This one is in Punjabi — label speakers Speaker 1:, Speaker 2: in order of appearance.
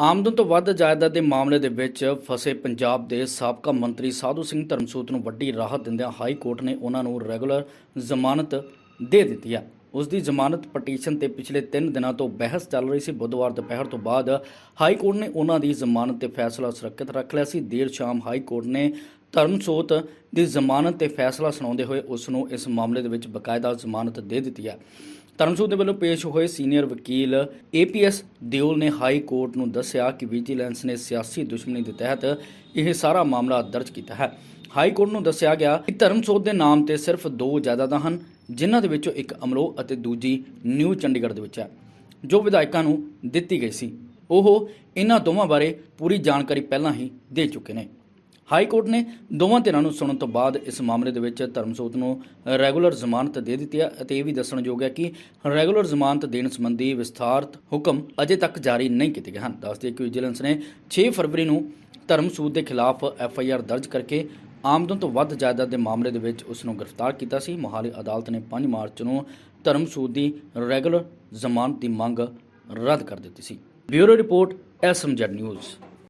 Speaker 1: ਆਮਦਨ ਤੋਂ ਵੱਧ ਜਾਇਦਾਦ ਦੇ ਮਾਮਲੇ ਦੇ ਵਿੱਚ ਫਸੇ ਪੰਜਾਬ ਦੇ ਸਾਬਕਾ ਮੰਤਰੀ ਸਾਧੂ ਸਿੰਘ ਧਰਮਸੂਤ ਨੂੰ ਵੱਡੀ ਰਾਹਤ ਦਿੰਦਿਆਂ ਹਾਈ ਕੋਰਟ ਨੇ ਉਹਨਾਂ ਨੂੰ ਰੈਗੂਲਰ ਜ਼ਮਾਨਤ ਦੇ ਦਿੱਤੀ ਹੈ। ਉਸ ਦੀ ਜ਼ਮਾਨਤ ਪਟੀਸ਼ਨ ਤੇ ਪਿਛਲੇ 3 ਦਿਨਾਂ ਤੋਂ ਬਹਿਸ ਚੱਲ ਰਹੀ ਸੀ। ਬੁੱਧਵਾਰ ਦੁਪਹਿਰ ਤੋਂ ਬਾਅਦ ਹਾਈ ਕੋਰਟ ਨੇ ਉਹਨਾਂ ਦੀ ਜ਼ਮਾਨਤ ਤੇ ਫੈਸਲਾ ਸੁਰੱਖਿਅਤ ਰੱਖ ਲਿਆ ਸੀ। ਦੇਰ ਸ਼ਾਮ ਹਾਈ ਕੋਰਟ ਨੇ ਧਰਮਸੋਤ ਦੀ ਜ਼ਮਾਨਤ ਤੇ ਫੈਸਲਾ ਸੁਣਾਉਂਦੇ ਹੋਏ ਉਸ ਨੂੰ ਇਸ ਮਾਮਲੇ ਦੇ ਵਿੱਚ ਬਕਾਇਦਾ ਜ਼ਮਾਨਤ ਦੇ ਦਿੱਤੀ ਹੈ। ਧਰਮਸੂਤ ਦੇ ਵੱਲੋਂ ਪੇਸ਼ ਹੋਏ ਸੀਨੀਅਰ ਵਕੀਲ ਏਪੀਐਸ ਦਿਓਲ ਨੇ ਹਾਈ ਕੋਰਟ ਨੂੰ ਦੱਸਿਆ ਕਿ ਵਿਜੀਲੈਂਸ ਨੇ ਸਿਆਸੀ ਦੁਸ਼ਮਣੀ ਦੇ ਤਹਿਤ ਇਹ ਸਾਰਾ ਮਾਮਲਾ ਦਰਜ ਕੀਤਾ ਹੈ। ਹਾਈ ਕੋਰਟ ਨੂੰ ਦੱਸਿਆ ਗਿਆ ਕਿ ਧਰਮਸੋਤ ਦੇ ਨਾਮ ਤੇ ਸਿਰਫ ਦੋ ਜਾਇਦਾਦਾਂ ਹਨ, ਜਿਨ੍ਹਾਂ ਦੇ ਵਿੱਚੋਂ ਇੱਕ ਅਮਲੋ ਅਤੇ ਦੂਜੀ ਨਿਊ ਚੰਡੀਗੜ੍ਹ ਦੇ ਵਿੱਚ ਹੈ, ਜੋ ਵਿਧਾਇਕਾਂ ਨੂੰ ਦਿੱਤੀ ਗਈ ਸੀ। ਉਹ ਇਹਨਾਂ ਦੋਵਾਂ ਬਾਰੇ ਪੂਰੀ ਜਾਣਕਾਰੀ ਪਹਿਲਾਂ ਹੀ ਦੇ ਚੁੱਕੇ ਨੇ। ਹਾਈ ਕੋਰਟ ਨੇ ਦੋਵਾਂ ਧਿਰਾਂ ਨੂੰ ਸੁਣਨ ਤੋਂ ਬਾਅਦ ਇਸ ਮਾਮਲੇ ਦੇ ਵਿੱਚ ਧਰਮਸੋਤ ਨੂੰ ਰੈਗੂਲਰ ਜ਼ਮਾਨਤ ਦੇ ਦਿੱਤੀ ਹੈ ਅਤੇ ਇਹ ਵੀ ਦੱਸਣਯੋਗ ਹੈ ਕਿ ਰੈਗੂਲਰ ਜ਼ਮਾਨਤ ਦੇਣ ਸੰਬੰਧੀ ਵਿਸਥਾਰਤ ਹੁਕਮ ਅਜੇ ਤੱਕ ਜਾਰੀ ਨਹੀਂ ਕੀਤੇ ਗਏ ਹਨ। ਦੱਸਦੇ ਕਿ ਵਿਜੀਲੈਂਸ ਨੇ 6 ਫਰਵਰੀ ਨੂੰ ਧਰਮਸੂਤ ਦੇ ਖਿਲਾਫ ਐਫ ਆਈ ਆਰ ਦਰਜ ਕਰਕੇ ਆਮਦਨ ਤੋਂ ਵੱਧ ਜਾਇਦਾਦ ਦੇ ਮਾਮਲੇ ਦੇ ਵਿੱਚ ਉਸ ਨੂੰ ਗ੍ਰਿਫਤਾਰ ਕੀਤਾ ਸੀ। ਮੋਹਾਲੀ ਅਦਾਲਤ ਨੇ 5 ਮਾਰਚ ਨੂੰ ਧਰਮਸੂਦ ਦੀ ਰੈਗੂਲਰ ਜ਼ਮਾਨਤ ਦੀ ਮੰਗ ਰੱਦ ਕਰ ਦਿੱਤੀ ਸੀ। Bureau report, SMZ news.